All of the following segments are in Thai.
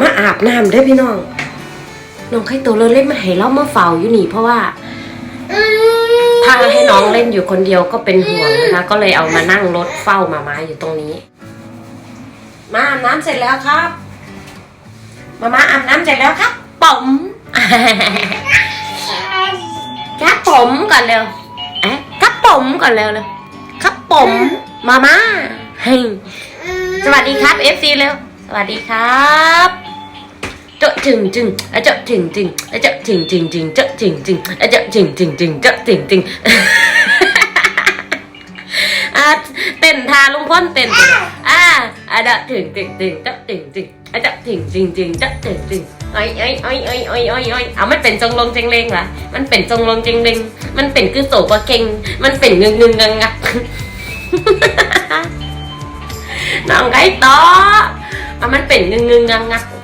มาอาบน้ำเด้พี่น้องน้องไข่ตัวเราเล่นมาให้เรามาเฝ้าอยู่นี่เพราะว่าถ้าให้น้องเล่นอยู่คนเดียวก็เป็นห่วงนะคะก็เลยเอามานั่งรถเฝ้ามามาอยู่ตรงนี้ มาอาบน้ำเสร็จแล้วครับ มามาอาบน้ำเสร็จแล้วครับป๋อมครับผมก่อนเร็วเอ๊ะครับผมก่อนเร็วเลยครับผมมาม่าสวัสดีครับ FC เร็วสวัสดีครับ chợ trình trình à chợ trình trình à chợ trình trình trình chợ trình trình à chợ trình trình trình chợ trình trình à tiền thà luôn con tiền à à đã trình trình trình chợ trình trình à chợ trình trình trình chợ trình trình to mà ôi ôi ngưng ngưng ngang ngang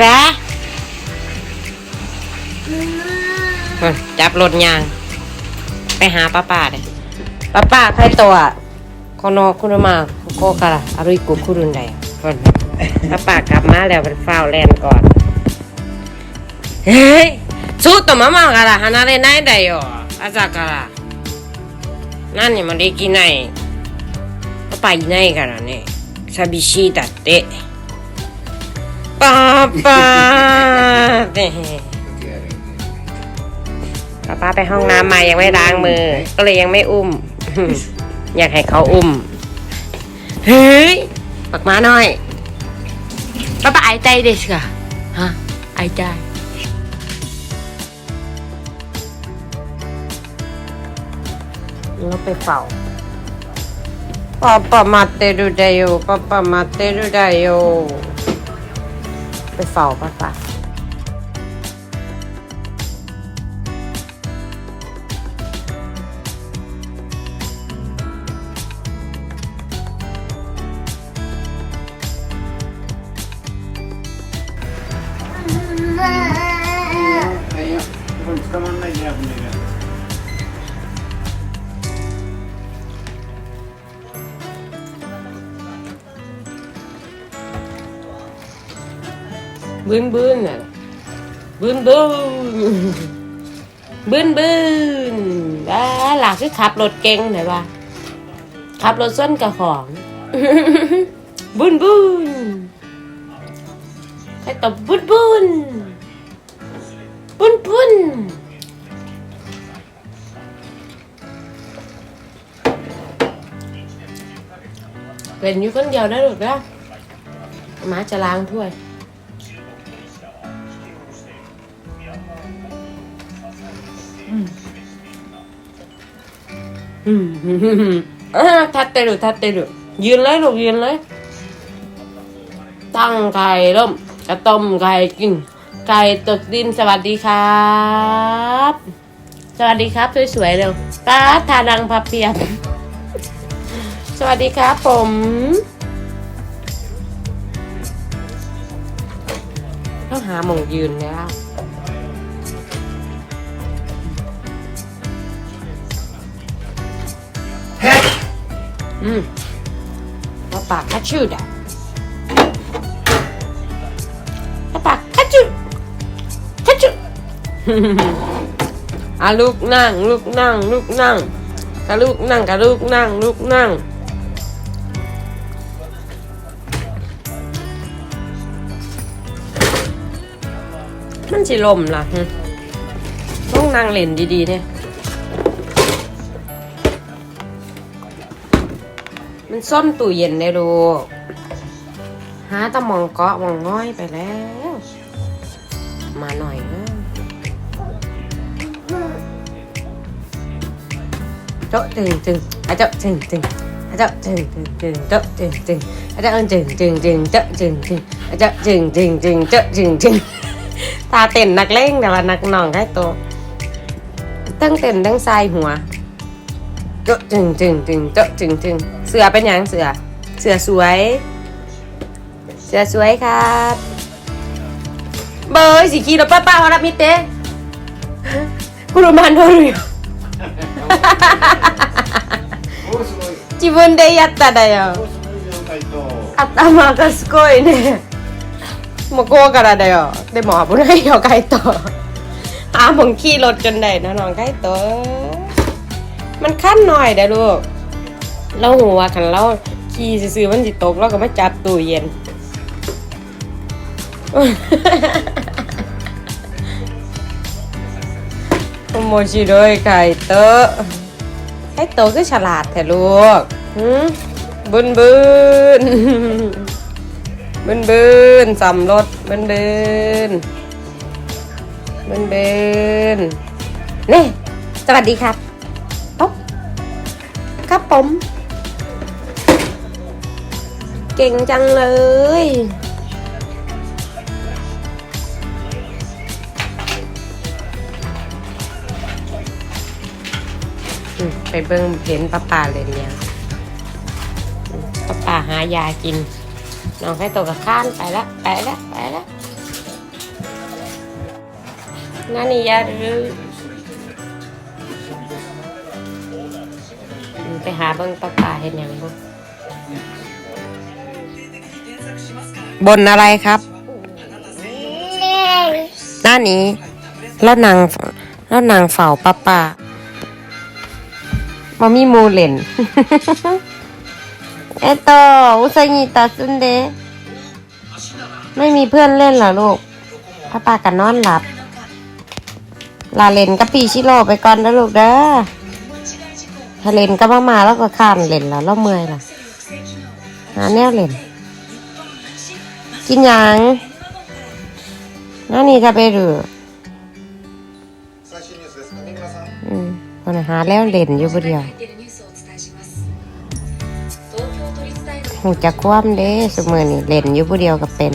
จ้ะจับรถยาง ไปหาป้าป้าเลยป้าป้าใครตัวคอนอคุณมาโกกันละอรุยกุคุรุนไดคนป้าป้ากลับมาแล้วเป็นฟ้าวแลนก่อนเฮ้ยสู้ตัวมามากันละฮานาเรนาได้ยออาจากะะนั่นเนี่ยมันได้กินไหนป้าป้าいないからね寂しいだเต ป้าป้าป้าป้าไปห้องน้ำมายังไม่ล้างมือ ก็เลยยังไม่อุ้ม อยากให้เขาอุ้ม เฮ้ยปักมาหน่อยป้าป้าไอใจเด็กค่ะฮะไอใจเราไปเฝ้าป้าป้ามาเตรุไดโยป้าป้าม pessoal. Boa tarde. Vamos tomar mais água, บืนบืนน่ะบืนบืนบืนบืนว้าหลักคือขับรถเก่งไหนวะขับรถส้นกับของบืนบืนใครตบบืนบืนบุนบุนเป็นอยู่คนเดียวได้หรือเปล่าหมาจะล้างถ้วย อืมอ่าทัดเตรุทัดเตรุยืนเลยลูกยืนเลย ตั้งไข่ร่มกระต้มไข่กิน ไก่ตกดินสวัสดีครับ สวัสดีครับสวยๆเร็วป้าทาดังพับเพียบสวัสดีครับผมต้องหาหมองยืนแล้ว อืมแล้วปากคัดชื่อด่ะแล้วปากคัดชื่อคัดชื่ออะลูกนั่ง ลูกนั่ง ลูกนั่งกับลูกนั่งกับลูกนั่ง ลูกนั่งมันมันสิลมล่ะต้องนั่งเล่นดีๆเนี่ย มันตู้เย็นได้ดูกหาตะมองเกาะมองง่อยไปแล้ว มาหน่อยนะโจ๊ะจึงจึงอะโจ๊ะจึงจึงอะโจ๊ะจึงจึงจึงโจ๊ะจึงจึงอะโจ๊ะจึงจึงจึงโจ๊ะจึงจึงอะโจ๊ะจึงจึงจึงโจ๊ะจึงจึงตาเต้นนักเล่งแต่ว่านักน่องให้โตตั้งเต้นตั้งใส่หัว โจ๊ะจึงจึงจึงโจ๊ะจึงจึงเสือเป็นหยังเสือ เสือสวย เสือสวยครับ เบยสิキロパパほら見て車乗るよおーすごい自分でやっただよおーすごい状態と頭がすごいねもうこうからだよでも危ないよカイトอาผมขี่รถจนได้นะน้องไก่ตัว มันขั้นหน่อยเด้อลูกเราหัวกันเราขี่ซื้อมันสิตกเราก็มาจับตู้เย็นโมชิโดยไก่เตอไก่โตก็ฉลาดแต่ลูกหืมบึนบึนบึนบึนสำรถบึนบึนบึนบึนนี่สวัสดีครับ ผม เก่งจังเลย ไปเบิ่งเห็นป้าป่าเลยเนี่ยป้าป่าหายากิน น้องให้ตัวกับข้านไปละไปละไปละนั่นนี่ยาหรือ ไปหาเบิ่งป้าป่าเห็นยังบ่บนอะไรครับหน้านี้แล้วนางแล้วนางเฝ้าป้าป่ามามีมูเล่นเอโตอุซางิตาซุนเดไม่มีเพื่อนเล่นเหรอลูกพ่อปากันนอนหลับ ลาเล่นกับปีชิโร่ไปก่อนนะลูกเด้อ ถ้าเล่นก็มามาแล้วก็ข้ามเล่นแล้วเราเมื่อยล่ะหาแนวเล่น กินยังนั่นนี่จะไปหรืออืมคนหาแล้วเล่นอยู่คนเดียวหูจะคว่ำเด้สมือนี่เล่นอยู่ผู้เดียวกับเป็น